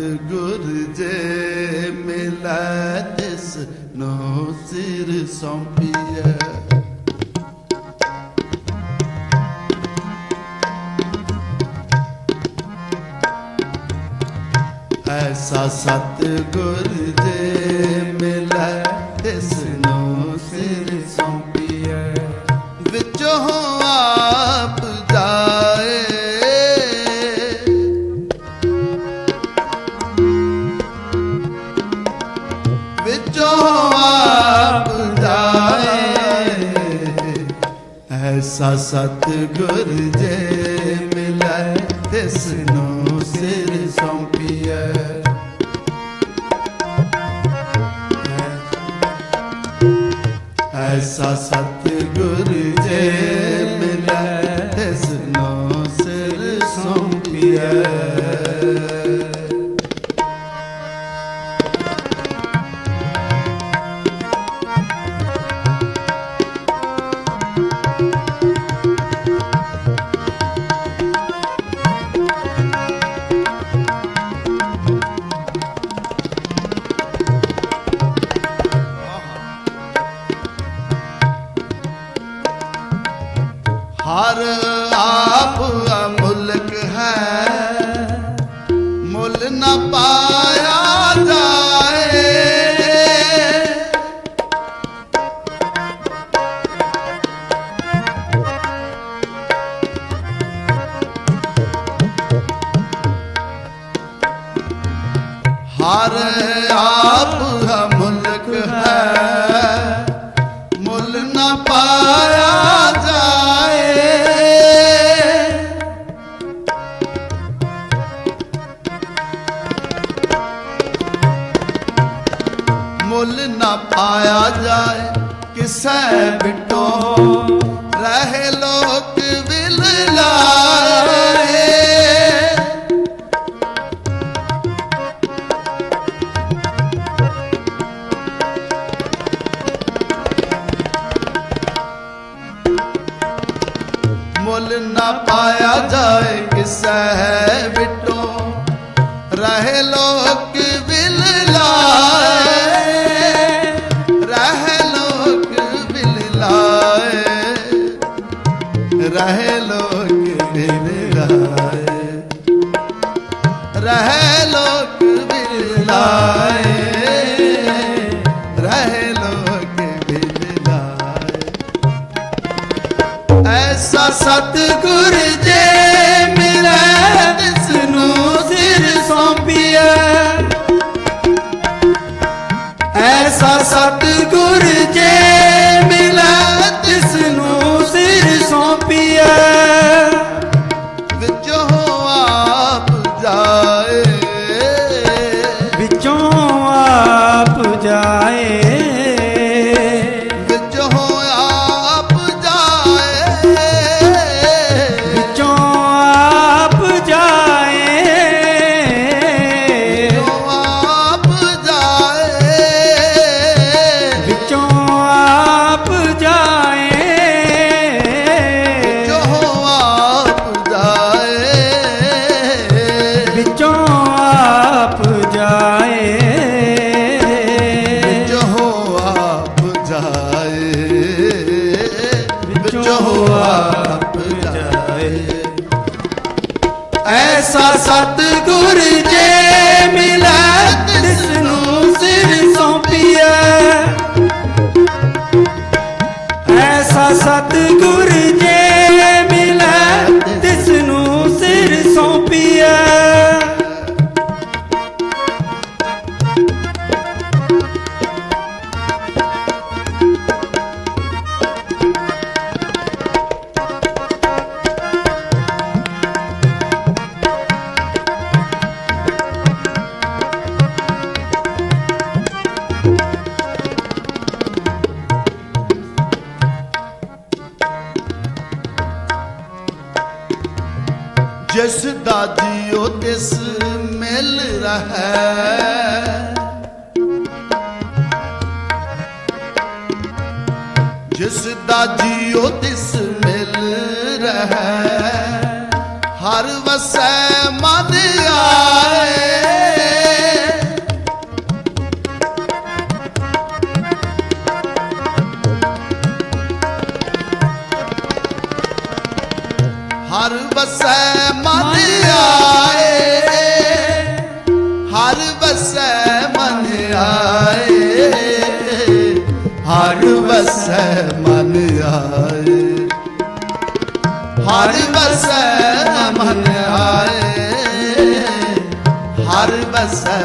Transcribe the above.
ਸਤਿਗੁਰ ਜੇ ਮਿਲੈ ਤਿਸ ਨੋ ਸਿਰ ਸੌਂਪੀਐ। ਐਸਾ ਸਤਿਗੁਰ ਜੇ ਮਿਲੈ ਤਿਸ ਵਿੱਚੋਂ ਆਪ ਜਾਏ, ਐਸਾ ਸਤਿਗੁਰ ਜੇ ਮਿਲੈ ਤਿਸ ਨੂੰ ਸਿਰ ਸੌਂਪੀਐ। ਐਸਾ ਸਤਿਗੁਰ ਜੇ ਮਿਲੈ ਤਿਸ ਨੂੰ ਸਿਰ ਸੌਂਪੀਐ। ਆਪ ਅਮੁਲਕ ਹੈ। ਮੁੱਲ ਨਾ ਪਾਇਆ ਜਾਏ। ਹਰ ਆਪ ਪਾਇਆ ਜਾਏ ਕਿਸੈ ਬਿਟੋ ਰਹੇ ਲੋਕ ਵਿਲ ਮੁੱਲ ਨਾ ਪਾਇਆ ਜਾਏ ਕਿਸੈ ਬਿਟੋ ਰਹੇ ਲੋਕ ਰਹੇ ਲੋਕ ਵਿਲ ਲਾਏ ਰਹੇ ਲੋਕ ਵਿਲ ਲਾਏ ਰਹੇ ਲੋਕ ਵਿਲ ਲਾਏ ਐਸਾ ਸਤਿਗੁਰ ਜੀ ਜੋ ਆਪ ਜਾਏ ਐਸਾ ਸਤਿਗੁਰ ਜੇ ਮਿਲੈ ਤਿਸ ਨੂੰ ਸਿਰ ਸੌਂਪੀਐ ਐਸਾ ਸਤਿਗੁਰ ਜੇ ਜਿਸ ਦਾ ਜੀਉ ਤਿਸ ਮਿਲ ਰਹੈ। ਜਿਸ ਦਾ ਜੀਉ ਤਿਸ ਮਿਲ ਰਹੈ। ਹਰ ਵਸੈ ਮਨ ਆਏ ਹਰ ਵਸੈ ਮਨ ਆਏ। ਹਰ ਵਸੈ ਮਨ ਆਏ। ਹਰ ਵਸੈ ਮਨ ਆਏ। ਹਰ ਵਸੈ ਮਨ ਆਏ। ਹਰ ਵਸੈ